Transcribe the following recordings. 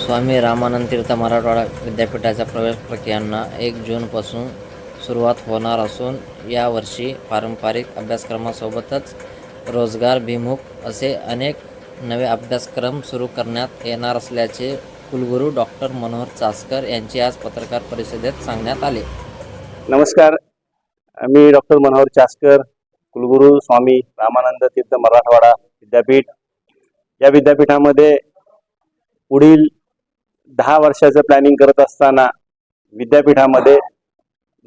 स्वामी रामानंद तीर्थ मराठवाडा विद्यापीठाच्या प्रवेश प्रक्रियांना एक जूनपासून सुरुवात होणार असून यावर्षी पारंपरिक अभ्यासक्रमासोबतच रोजगारभिमुख असे अनेक नवे अभ्यासक्रम सुरू करण्यात येणार असल्याचे कुलगुरू डॉक्टर मनोहर चासकर यांचे आज पत्रकार परिषदेत सांगण्यात आले. नमस्कार. मी डॉक्टर मनोहर चासकर कुलगुरू स्वामी रामानंद तीर्थ मराठवाडा विद्यापीठ. या विद्यापीठामध्ये पुढील दहा वर्षाचं प्लॅनिंग करत असताना विद्यापीठामध्ये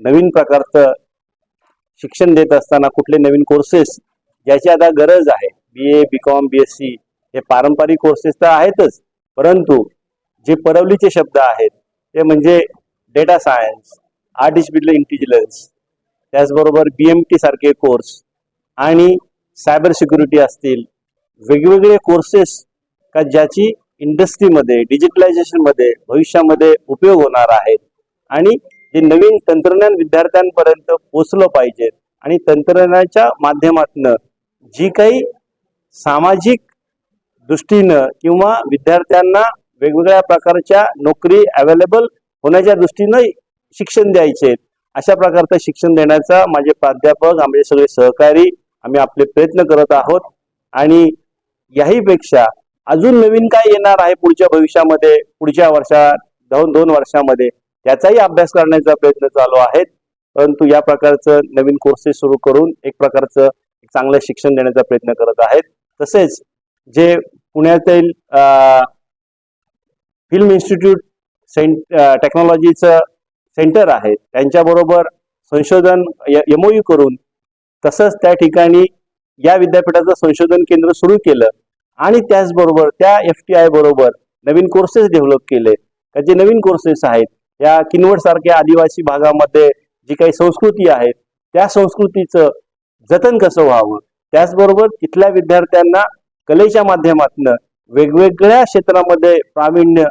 नवीन प्रकारचं शिक्षण देत असताना कुठले नवीन कोर्सेस ज्याची आता गरज आहे. B A B Com B S C हे पारंपरिक कोर्सेस तर आहेतच परंतु जे परवलीचे शब्द आहेत ते म्हणजे डेटा सायन्स आर्टिफिशियल इंटेलिजन्स त्याचबरोबर बी एम टी सारखे कोर्स आणि सायबर सिक्युरिटी असतील वेगवेगळे कोर्सेस का ज्याची इंडस्ट्रीमध्ये डिजिटलायझेशनमध्ये भविष्यामध्ये उपयोग होणार आहेत. आणि जे नवीन तंत्रज्ञान विद्यार्थ्यांपर्यंत पोचलं पाहिजे आणि तंत्रज्ञानाच्या माध्यमातनं जी काही सामाजिक दृष्टीनं किंवा विद्यार्थ्यांना वेगवेगळ्या प्रकारच्या नोकरी अवेलेबल होण्याच्या दृष्टीनं शिक्षण द्यायचे अशा प्रकारचं शिक्षण देण्याचा माझे प्राध्यापक आमचे सगळे सहकारी आम्ही आपले प्रयत्न करत आहोत. आणि याहीपेक्षा अजून नवीन काय येणार आहे पुढच्या भविष्यामध्ये पुढच्या वर्षात दोन दोन वर्षामध्ये? त्याचाही अभ्यास करण्याचा प्रयत्न चालू आहेत. परंतु या प्रकारचं नवीन कोर्सेस सुरू करून एक प्रकारचं एक चांगलं शिक्षण देण्याचा प्रयत्न करत आहेत. तसेच जे पुण्यातील फिल्म इन्स्टिट्यूट सेंट टेक्नॉलॉजीचं सेंटर आहे त्यांच्याबरोबर संशोधन एमओयू करून तसंच त्या ठिकाणी या विद्यापीठाचं संशोधन केंद्र सुरू केलं. आणि त्याचबरोबर त्या एफ टी आय बरोबर नवीन कोर्सेस डेव्हलप केले. का जे नवीन कोर्सेस आहेत या किनवट सारख्या आदिवासी भागामध्ये जी काही संस्कृती आहे त्या संस्कृतीचं जतन कसं व्हावं? त्याचबरोबर तिथल्या विद्यार्थ्यांना कलेच्या माध्यमातून वेगवेगळ्या क्षेत्रामध्ये प्रावीण्य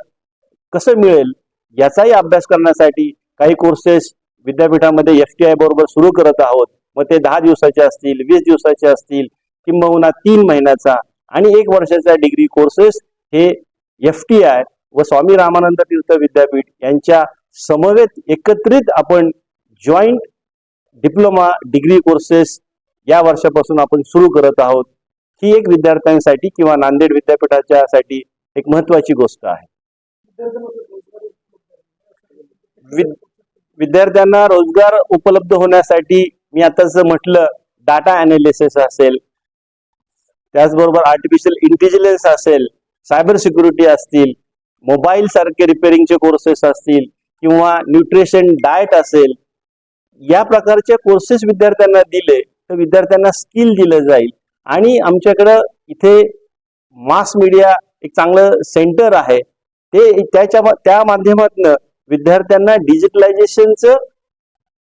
कसं मिळेल याचाही अभ्यास करण्यासाठी काही कोर्सेस विद्यापीठामध्ये एफ टी आय बरोबर सुरू करत आहोत. मग ते दहा दिवसाचे असतील वीस दिवसाचे असतील किंबहुना तीन महिन्याचा आणि एक वर्षाचा डिग्री कोर्सेस हे एफ टी आय व स्वामी रामानंद तीर्थ विद्यापीठ यांच्या समवेत एकत्रित आपण जॉईंट डिप्लोमा डिग्री कोर्सेस या वर्षापासून आपण सुरू करत आहोत. ही एक विद्यार्थ्यांसाठी किंवा नांदेड विद्यापीठाच्या साठी एक महत्वाची गोष्ट आहे. विद- विद्यार्थ्यांना रोजगार उपलब्ध होण्यासाठी मी आताच म्हटलं डाटा अनालिसिस असेल त्याचबरोबर आर्टिफिशियल इंटेलिजन्स असेल सायबर सिक्युरिटी असतील मोबाईल सारखे रिपेअरिंगचे कोर्सेस असतील किंवा न्यूट्रिशन डाएट असेल या प्रकारचे कोर्सेस विद्यार्थ्यांना दिले तर विद्यार्थ्यांना स्किल दिलं जाईल. आणि आमच्याकडं इथे मास मीडिया एक चांगलं सेंटर आहे. ते त्याच्या त्या माध्यमातून विद्यार्थ्यांना डिजिटलायझेशनचं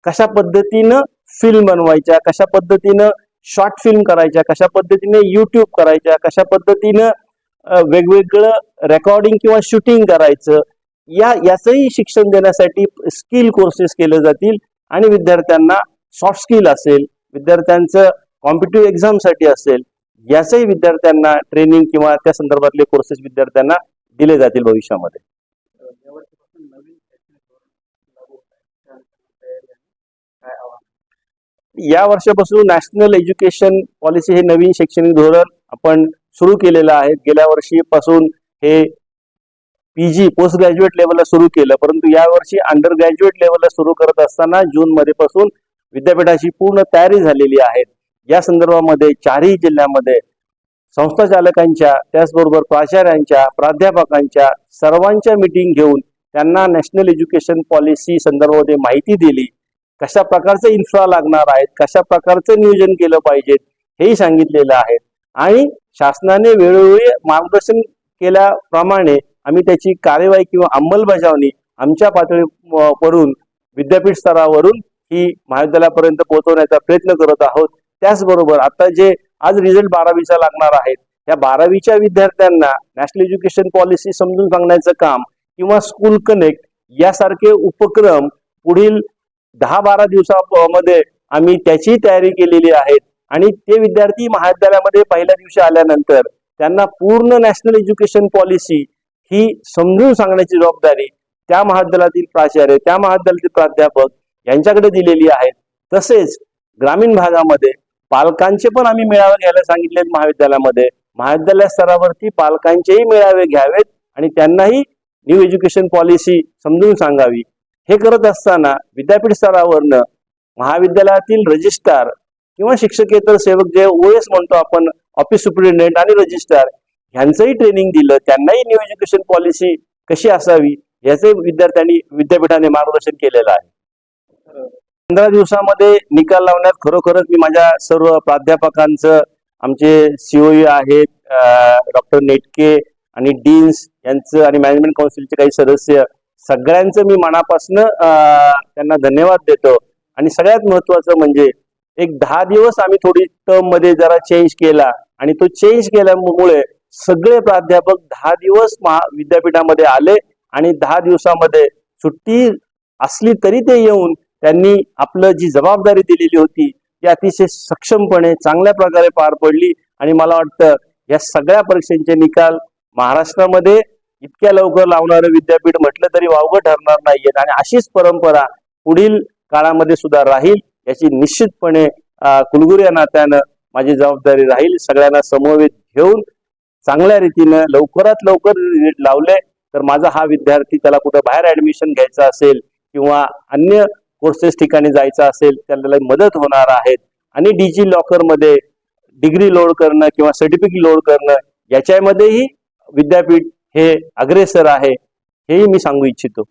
कशा पद्धतीनं फिल्म बनवायच्या कशा पद्धतीनं शॉर्ट फिल्म करायच्या कशा पद्धतीने युट्यूब करायच्या कशा पद्धतीनं वेगवेगळं रेकॉर्डिंग किंवा शूटिंग करायचं या याचंही शिक्षण देण्यासाठी स्किल कोर्सेस केले जातील आणि विद्यार्थ्यांना सॉफ्ट स्किल असेल विद्यार्थ्यांचं कॉम्पिटिव्ह एक्झामसाठी असेल याचंही विद्यार्थ्यांना ट्रेनिंग किंवा त्या संदर्भातले कोर्सेस विद्यार्थ्यांना दिले जातील भविष्यामध्ये. या वर्षापासून नॅशनल एज्युकेशन पॉलिसी हे नवीन शैक्षणिक धोरण आपण सुरू केलेलं आहे. गेल्या वर्षीपासून हे पी जी पोस्ट ग्रॅज्युएट लेवलला सुरू केलं. परंतु यावर्षी अंडर ग्रॅज्युएट लेवलला सुरू करत असताना जून मध्ये पासून विद्यापीठाची पूर्ण तयारी झालेली आहे. या संदर्भामध्ये चारही जिल्ह्यामध्ये संस्था चालकांच्या त्याचबरोबर प्राचार्यांच्या प्राध्यापकांच्या सर्वांच्या मिटिंग घेऊन त्यांना नॅशनल एज्युकेशन पॉलिसी संदर्भामध्ये माहिती दिली. कशा प्रकारचं इन्फ्रा लागणार आहेत कशा प्रकारचं नियोजन केलं पाहिजे हेही सांगितलेलं आहे. आणि शासनाने वेळोवेळी मार्गदर्शन केल्याप्रमाणे आम्ही त्याची कार्यवाही किंवा अंमलबजावणी आमच्या पातळीवरून विद्यापीठ स्तरावरून ही महाविद्यालयापर्यंत पोहोचवण्याचा प्रयत्न करत आहोत. त्याचबरोबर आता जे आज रिझल्ट बारावीचा लागणार आहेत त्या बारावीच्या विद्यार्थ्यांना नॅशनल एज्युकेशन पॉलिसी समजून सांगण्याचं काम किंवा स्कूल कनेक्ट यासारखे उपक्रम पुढील दहा बारा दिवसामध्ये आम्ही त्याची तयारी केलेली आहे. आणि ते विद्यार्थी महाविद्यालयामध्ये पहिल्या दिवशी आल्यानंतर त्यांना पूर्ण नॅशनल एज्युकेशन पॉलिसी ही समजून सांगण्याची जबाबदारी त्या महाविद्यालयातील प्राचार्य त्या महाविद्यालयातील प्राध्यापक यांच्याकडे दिलेली आहे. तसेच ग्रामीण भागामध्ये पालकांचे पण आम्ही मेळावे घ्यायला सांगितले महाविद्यालयामध्ये. महाविद्यालय स्तरावरती पालकांचेही मेळावे घ्यावेत आणि त्यांनाही न्यू एज्युकेशन पॉलिसी समजून सांगावी. हे करत असताना विद्यापीठ स्तरावरनं महाविद्यालयातील रजिस्ट्रार किंवा शिक्षकेतर सेवक जे ओ एस म्हणतो आपण ऑफिस सुप्रिटेंडेंट आणि रजिस्ट्रार ह्यांचंही ट्रेनिंग दिलं. त्यांनाही न्यू एज्युकेशन पॉलिसी कशी असावी याचे विद्यार्थ्यांनी विद्यापीठाने मार्गदर्शन केलेलं आहे. पंधरा दिवसामध्ये निकाल लावण्यात खरोखरच मी माझ्या सर्व प्राध्यापकांचं आमचे सीओई आहेत डॉक्टर नेटके आणि डीन्स यांचं आणि मॅनेजमेंट काउन्सिलचे काही सदस्य सगळ्यांचं मी मनापासनं त्यांना धन्यवाद देतो. आणि सगळ्यात महत्वाचं म्हणजे एक दहा दिवस आम्ही थोडी टर्ममध्ये जरा चेंज केला. आणि तो चेंज केल्यामुळे सगळे प्राध्यापक दहा दिवस महा विद्यापीठामध्ये आले. आणि दहा दिवसामध्ये सुट्टी असली तरी ते येऊन त्यांनी आपलं जी जबाबदारी दिलेली होती ती अतिशय सक्षमपणे चांगल्या प्रकारे पार पडली. आणि मला वाटतं या सगळ्या परीक्षांचे निकाल महाराष्ट्रामध्ये इतक्या लवकर लावणारं विद्यापीठ म्हटलं तरी वावगं ठरणार नाहीयेत आणि अशीच परंपरा पुढील काळामध्ये सुद्धा राहील याची निश्चितपणे कुलगुरू या नात्यानं माझी जबाबदारी राहील. सगळ्यांना समवेत घेऊन चांगल्या रीतीनं लवकरात लवकर रिझल्ट लावले तर माझा हा विद्यार्थी त्याला कुठं बाहेर ऍडमिशन घ्यायचं असेल किंवा अन्य कोर्सेस ठिकाणी जायचं असेल त्याला मदत होणार आहेत आणि डिजी लॉकरमध्ये डिग्री लोड करणं किंवा सर्टिफिकेट लोड करणं याच्यामध्येही विद्यापीठ हे अग्रेसर आहे हेही मी सांगू इच्छितो.